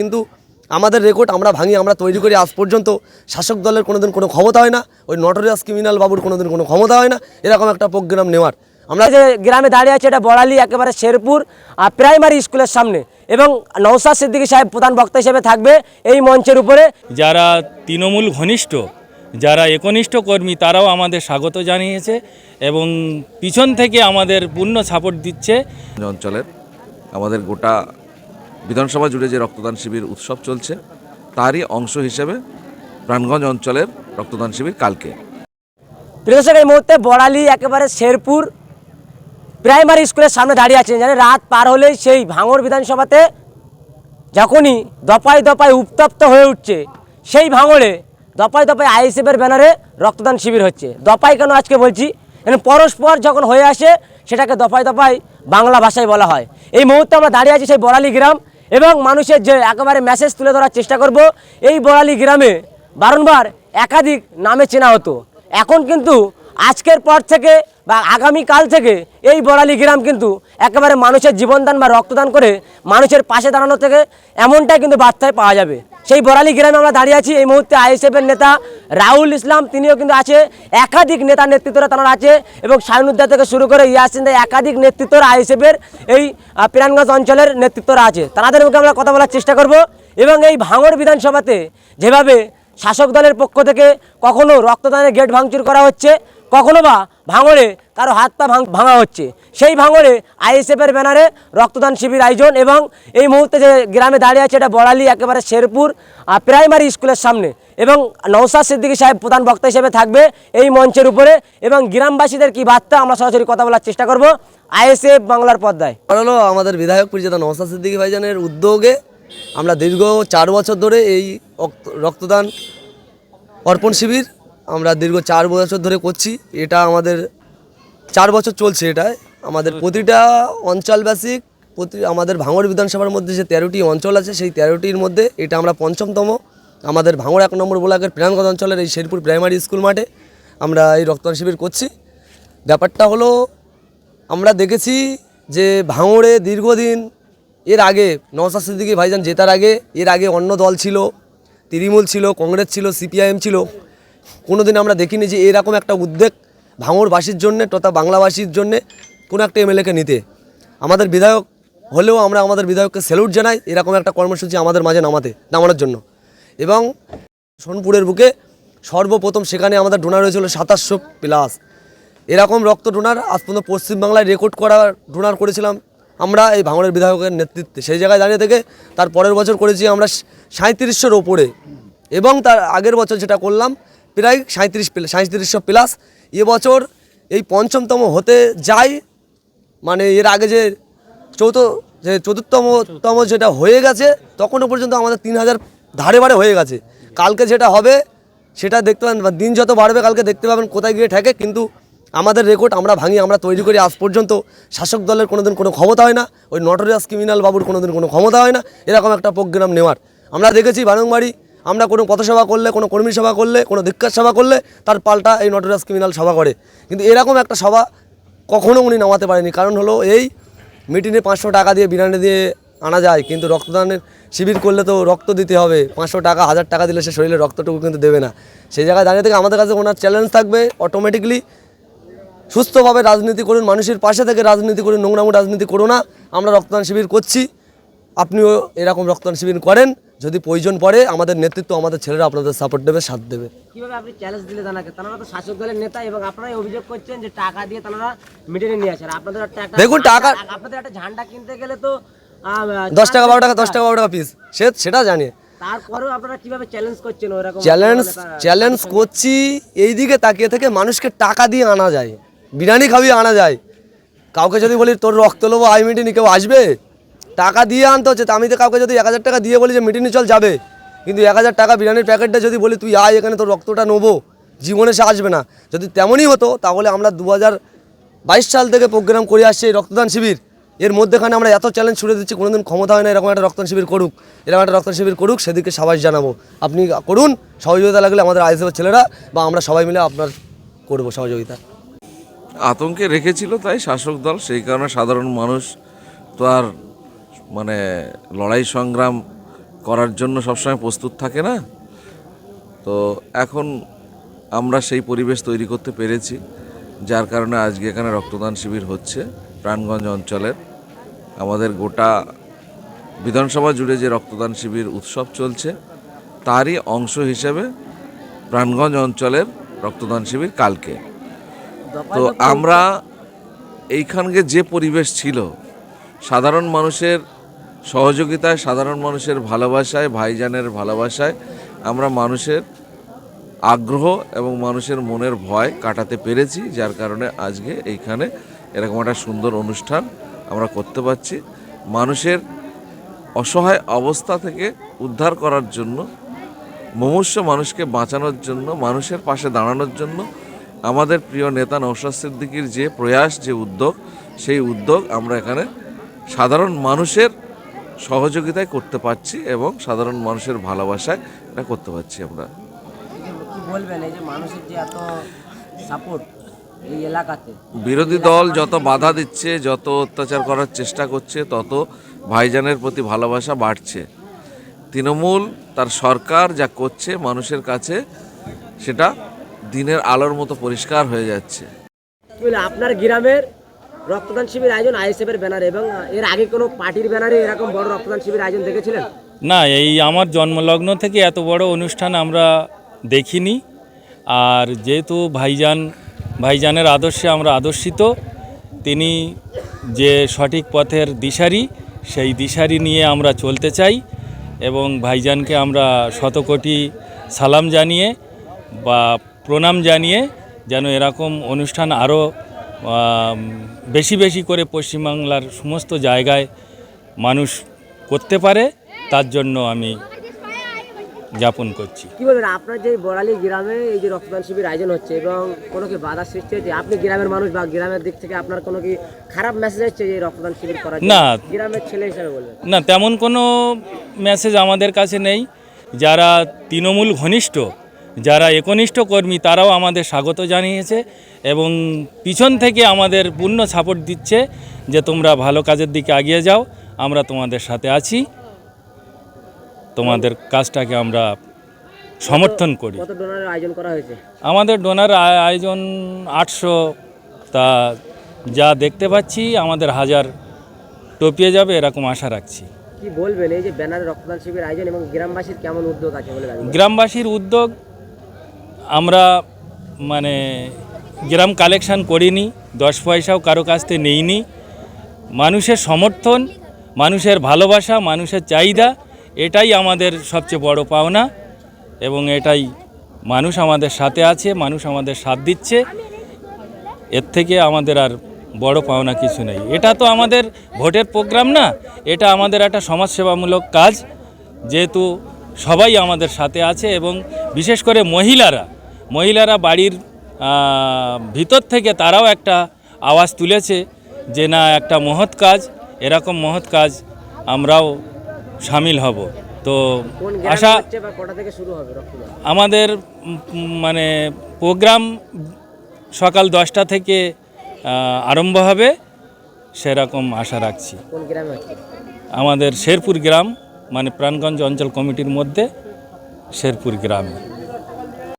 কিন্তু আমাদের রেকর্ড আমরা ভাঙি আমরা তৈরি করি আজ পর্যন্ত। শাসক দলের কোনোদিন কোনো ক্ষমতা হয় না ওই নটোরিয়াস ক্রিমিনাল বাবুর কোনোদিন কোনো ক্ষমতা হয় না এরকম একটা প্রোগ্রাম নেওয়ার। আমরা যে গ্রামে দাঁড়িয়ে আছি এটা বড়ালি একেবারে শেরপুর আর প্রাইমারি স্কুলের সামনে। এবং নৌসাদ সিদ্দিকী সাহেব প্রধান বক্তা হিসেবে থাকবে এই মঞ্চের উপরে। যারা তৃণমূল ঘনিষ্ঠ যারা একনিষ্ঠ কর্মী তারাও আমাদের স্বাগত জানিয়েছে এবং পিছন থেকে আমাদের পূর্ণ সাপোর্ট দিচ্ছে। অঞ্চলের আমাদের গোটা বিধানসভা জুড়ে যে রক্তদান শিবির উৎসব চলছে, তারই অংশ হিসেবে প্রাণগঞ্জ অঞ্চলের রক্তদান শিবির কালকে। প্রিয় এই মুহূর্তে বড়ালি, একেবারে শেরপুর প্রাইমারি স্কুলের সামনে দাঁড়িয়ে আছেন জানেন রাত পার হলেই সেই ভাঙড় বিধানসভাতে যখনই দপায় দপায় উত্তপ্ত হয়ে উঠছে, সেই ভাঙড়ে দপায় দপায় আইএসএফের ব্যানারে রক্তদান শিবির হচ্ছে। দপায় কেন আজকে বলছি? পরস্পর যখন হয়ে আসে, সেটাকে দফায় দফায় বাংলা ভাষায় বলা হয়। এই মুহূর্তে আমরা দাঁড়িয়ে আছি সেই বড়ালি গ্রাম এবং মানুষের যে একেবারে মেসেজ তুলে ধরার চেষ্টা করব, এই বড়ালি গ্রামে বারংবার একাধিক নামে চেনা হতো। এখন কিন্তু আজকের পর থেকে বা আগামী কাল থেকে এই বড়ালি গ্রাম কিন্তু একেবারে মানুষের জীবনদান বা রক্তদান করে মানুষের পাশে দাঁড়ানো থেকে এমনটাই কিন্তু বার্তায় পাওয়া যাবে। সেই বড়ালি গ্রামে আমরা দাঁড়িয়ে আছি। এই মুহূর্তে আইএসএফের নেতা রাহুল ইসলাম তিনিও কিন্তু আছে। একাধিক নেতা নেতৃত্বরা তারা আছে এবং সায়নুদ্দা থেকে শুরু করে ইয়াসিন একাধিক নেতৃত্বরা আইএসএফের এই আহ, পিরানগঞ্জ অঞ্চলের নেতৃত্বরা আছে। তাদের মুখে আমরা কথা বলার চেষ্টা করব এবং এই ভাঙড় বিধানসভাতে যেভাবে শাসক দলের পক্ষ থেকে কখনো রক্তদানের গেট ভাঙচুর করা হচ্ছে কখনো বা ভাঙড়ে কারও হাত পা ভাঙ- হচ্ছে। সেই ভাঙড়ে আইএসএফের ব্যানারে রক্তদান শিবির আয়োজন এবং এই মুহূর্তে যে গ্রামে দাঁড়িয়ে আছে এটা বড়ালি, একেবারে শেরপুর প্রাইমারি স্কুলের সামনে এবং নৌসাদ সিদ্দিকী সাহেব প্রধান বক্তা হিসেবে থাকবে এই মঞ্চের উপরে এবং গ্রামবাসীদের কি বার্তা? আমরা সরাসরি কথা বলার চেষ্টা করব আইএসএফ বাংলার পর্দায়। হলো আমাদের বিধায়ক পরিচিত নওসাদ সিদ্দিকী ভাইজানের উদ্যোগে আমরা দীর্ঘ চার বছর ধরে এই রক্তদান অর্পণ শিবির আমরা দীর্ঘ চার বছর ধরে করছি। এটা আমাদের চার বছর চলছে এটা। আমাদের প্রতিটা অঞ্চলবাসী প্রতি আমাদের ভাঙড় বিধানসভার মধ্যে যে তেরোটি অঞ্চল আছে সেই তেরোটির মধ্যে এটা আমরা পঞ্চমতম। আমাদের ভাঙড় এক নম্বর ব্লকের প্রাণগঞ্জ অঞ্চলের এই শেরপুর প্রাইমারি স্কুল মাঠে আমরা এই রক্তদান শিবির করছি। ব্যাপারটা হলো আমরা দেখেছি যে ভাঙড়ে দীর্ঘদিন এর আগে নওসাদ সিদ্দিকী ভাইজান জেতার আগে এর আগে অন্য দল ছিল তৃণমূল ছিল কংগ্রেস ছিল সিপিআইএম ছিল। কোনো দিন আমরা দেখিনি যে এরকম একটা উদ্যোগ ভাঙড়বাসীর জন্যে তথা বাংলাভাষীর জন্যে কোনো একটা এমএলএকে নিতে। আমাদের বিধায়ক হলেও আমরা আমাদের বিধায়ককে স্যালুট জানাই, এরকম একটা কর্মসূচি আমাদের মাঝে নামাতে, নামানোর জন্য। এবং সোনপুরের বুকে সর্বপ্রথম সেখানে আমাদের ডোনার হয়েছিল সাতাশশো প্লাস এরকম রক্ত ডোনার আজ পর্যন্ত পশ্চিমবাংলায় রেকর্ড করা ডোনার করেছিলাম আমরা এই ভাঙড়ের বিধায়কের নেতৃত্বে। সেই জায়গায় দাঁড়িয়ে থেকে তার পরের বছর করেছি আমরা সাঁত্রিশশোর ওপরে। এবং তার আগের বছর যেটা করলাম প্রায় সাঁত্রিশ সাঁত্রিশশো প্লাস এবছর এই পঞ্চমতম হতে যায়। মানে এর আগে যে চৌথ, যে চতুর্থতম যেটা হয়ে গেছে, তখনও পর্যন্ত আমাদের তিন হাজার ধারে বারে হয়ে গেছে। কালকে যেটা হবে, সেটা দেখতে পাবেন দিন যত বাড়বে, কালকে দেখতে পাবেন কোথায় গিয়ে ঠেকে। কিন্তু আমাদের রেকর্ড আমরা ভাঙি, আমরা তৈরি করি, আজ পর্যন্ত শাসক দলের কোনোদিন কোনো ক্ষমতা হয় না, ওই নটোরিয়াস ক্রিমিনাল বাবুর কোনোদিন কোনো ক্ষমতা হয় না, এরকম একটা প্রোগ্রাম নেওয়ার। আমরা দেখেছি বারংবারই আমরা কোনো পথসভা করলে, কোনো কর্মী সভা করলে, কোনো ধিক্ষার সভা করলে তার পাল্টা এই নটোরিয়াস ক্রিমিনাল সভা করে। কিন্তু এরকম একটা সভা কখনো উনি নামাতে পারেনি। কারণ হলো এই মিটিংয়ে পাঁচশো টাকা দিয়ে বিরিয়ানি দিয়ে আনা যায়, কিন্তু রক্তদানের শিবির করলে তো রক্ত দিতে হবে। পাঁচশো টাকা, হাজার টাকা দিলে সে শরীরে রক্তটুকু কিন্তু দেবে না। সেই জায়গায় দাঁড়িয়ে থেকে আমাদের কাছে ওনার চ্যালেঞ্জ থাকবে অটোমেটিকলি সুস্থভাবে রাজনীতি করুন, মানুষের পাশে থেকে রাজনীতি করুন, নোংরামো রাজনীতি করো না। আমরা রক্তদান শিবির করছি। আপনিও এরকম রক্তদান শিবির করেন যদি প্রয়োজন পড়ে আমাদের নেতৃত্ব আমাদের ছেলেরা আপনাদের সাপোর্ট দেবে সাথ দেবে। কীভাবে আপনি চ্যালেঞ্জ দিলে জানাকে তারা তো শাসক দলের নেতা এবং আপনারাই অভিযোগ করছেন যে টাকা দিয়ে তারা মিটিংয়ে নিয়ে আসেন। আপনাদের একটা দেখুন, টাকা- আপনাদের একটা ঝান্ডা কিনতে গেলে তো দশ টাকা বারো টাকা দশ টাকা বারো টাকা পিস সে সেটা জানি। তারপরেও আপনারা কীভাবে চ্যালেঞ্জ করছেন ওরকম চ্যালেঞ্জ চ্যালেঞ্জ করছি এই দিকে তাকিয়ে থেকে মানুষকে টাকা দিয়ে আনা যায়। বিরিয়ানি খাবিয়ে আনা যায়। কাউকে যদি বলি তোর রক্ত নেব আই মিটিনি কেউ আসবে? টাকা দিয়ে আনতে হচ্ছে আমি তো কাউকে যদি এক হাজার টাকা দিয়ে বলি যে মিটিনি চল যাবে। কিন্তু এক হাজার টাকা বিরিয়ানির প্যাকেটটা যদি বলি, তুই আয়, এখানে তোর রক্তটা নেব। জীবনে সে আসবে না। যদি তেমনই হতো, তাহলে আমরা দু বাইশ সাল থেকে প্রোগ্রাম করে আসছি এই রক্তদান শিবির। এর মধ্যেখানে আমরা এত চ্যালেঞ্জ ছুড়ে দিচ্ছি, কোনোদিন ক্ষমতা হয় না এরকম একটা রক্তদান শিবির করুক। এরকম একটা রক্তদান শিবির করুক, সেদিকে সবাই জানাব। আপনি করুন, সহযোগিতা লাগলে আমাদের আইএসএফের ছেলেরা বা আমরা সবাই মিলে আপনার করব সহযোগিতা। আতঙ্কে রেখেছিল তাই শাসক দল, সেই কারণে সাধারণ মানুষ তো আর মানে লড়াই সংগ্রাম করার জন্য সবসময় প্রস্তুত থাকে না? তো এখন আমরা সেই পরিবেশ তৈরি করতে পেরেছি, যার কারণে আজকে এখানে রক্তদান শিবির হচ্ছে প্রাণগঞ্জ অঞ্চলের। আমাদের গোটা বিধানসভা জুড়ে যে রক্তদান শিবির উৎসব চলছে, তারই অংশ হিসেবে প্রাণগঞ্জ অঞ্চলের রক্তদান শিবির কালকে। তো আমরা এইখানকে যে পরিবেশ ছিল, সাধারণ মানুষের সহযোগিতায়, সাধারণ মানুষের ভালোবাসায়, ভাইজানের ভালোবাসায় আমরা মানুষের আগ্রহ এবং মানুষের মনের ভয় কাটাতে পেরেছি, যার কারণে আজকে এইখানে এরকম একটা সুন্দর অনুষ্ঠান আমরা করতে পারছি। মানুষের অসহায় অবস্থা থেকে উদ্ধার করার জন্য, মুমূর্ষ মানুষকে বাঁচানোর জন্য, মানুষের পাশে দাঁড়ানোর জন্য আমাদের প্রিয় নেতা নৌশাদ সিদ্দিকির যে প্রয়াস, যে উদ্যোগ, সেই উদ্যোগ আমরা এখানে সাধারণ মানুষের সহযোগিতায় করতে পারছি এবং সাধারণ মানুষের ভালোবাসায় এটা করতে পারছি আমরা। বলবেন এই যে মানুষের যে এত সাপোর্ট এই এলাকাতে? বিরোধী দল যত বাধা দিচ্ছে যত অত্যাচার করার চেষ্টা করছে তত ভাইজানের প্রতি ভালোবাসা বাড়ছে। তৃণমূল তার সরকার যা করছে মানুষের কাছে সেটা দিনের আলোর মতো পরিষ্কার হয়ে যাচ্ছে। আপনার গ্রামের রক্তদান শিবির আয়োজন আইএসএফের ব্যানারে এবং এর আগে কোনো পার্টির ব্যানারে এরকম বড় রক্তদান শিবির আয়োজন দেখেছিলেন? না, এই আমার জন্মলগ্ন থেকে এত বড় অনুষ্ঠান আমরা দেখিনি। আর যেহেতু ভাইজান, ভাইজানের আদর্শে আমরা আদর্শিত, তিনি যে সঠিক পথের দিশারি, সেই দিশারি নিয়ে আমরা চলতে চাই এবং ভাইজানকে আমরা শতকোটি সালাম জানিয়ে বা প্রণাম জানিয়ে যেন এরকম অনুষ্ঠান আরও বেশি বেশি করে পশ্চিমবাংলার সমস্ত জায়গায় মানুষ করতে পারে তার জন্য আমি যাপন করছি কি বলবেন আপনার যে বড়ালি গ্রামে এই যে রক্তদান শিবির আয়োজন হচ্ছে এবং কোনো কি বাধা সৃষ্টি হচ্ছে আপনি গ্রামের মানুষ বা গ্রামের দিক থেকে আপনার কোনো কি খারাপ মেসেজ হচ্ছে যে রক্তদান শিবির করার জন্য? না। গ্রামের ছেলে হিসেবে বলবেন না তেমন কোনো মেসেজ আমাদের কাছে নেই যারা তৃণমূল ঘনিষ্ঠ যারা একনিষ্ঠ কর্মী তারাও আমাদের স্বাগত জানিয়েছে এবং পিছন থেকে আমাদের পূর্ণ সাপোর্ট দিচ্ছে যে তোমরা ভালো কাজের দিকে এগিয়ে যাও। আমরা তোমাদের সাথে আছি। তোমাদের কাজটাকে আমরা সমর্থন করি। আয়োজন করা হয়েছে? আমাদের ডোনার আয়োজন আটশো। তা যা দেখতে পাচ্ছি আমাদের হাজার টপিয়ে যাবে এরকম আশা রাখছি। কি বলবেন? এই যে ব্যানারে রক্তদান শিবির আয়োজন এবং গ্রামবাসীর কেমন উদ্যোগ আছে বলে গ্রামবাসীর উদ্যোগ আমরা মানে গ্রাম কালেকশন করিনি, দশ পয়সাও কারও কাছ থেকে নেইনি। মানুষের সমর্থন, মানুষের ভালোবাসা, মানুষের চাহিদা, এটাই আমাদের সবচেয়ে বড় পাওনা এবং এটাই মানুষ আমাদের সাথে আছে, মানুষ আমাদের সাথ দিচ্ছে। এর থেকে আমাদের আর বড় পাওনা কিছু নেই। এটা তো আমাদের ভোটের প্রোগ্রাম না, এটা আমাদের একটা সমাজসেবামূলক কাজ। যেহেতু সবাই আমাদের সাথে আছে এবং বিশেষ করে মহিলারা মহিলারা বাড়ির ভিতর থেকে তারাও একটা আওয়াজ তুলেছে যে না একটা মহৎ কাজ এরকম মহৎ কাজ আমরাও সামিল হব। তো আশা আমাদের মানে প্রোগ্রাম সকাল দশটা থেকে আরম্ভ হবে সেরকম আশা রাখছি। আমাদের শেরপুর গ্রাম মানে প্রাণগঞ্জ অঞ্চল কমিটির মধ্যে শেরপুর গ্রামে।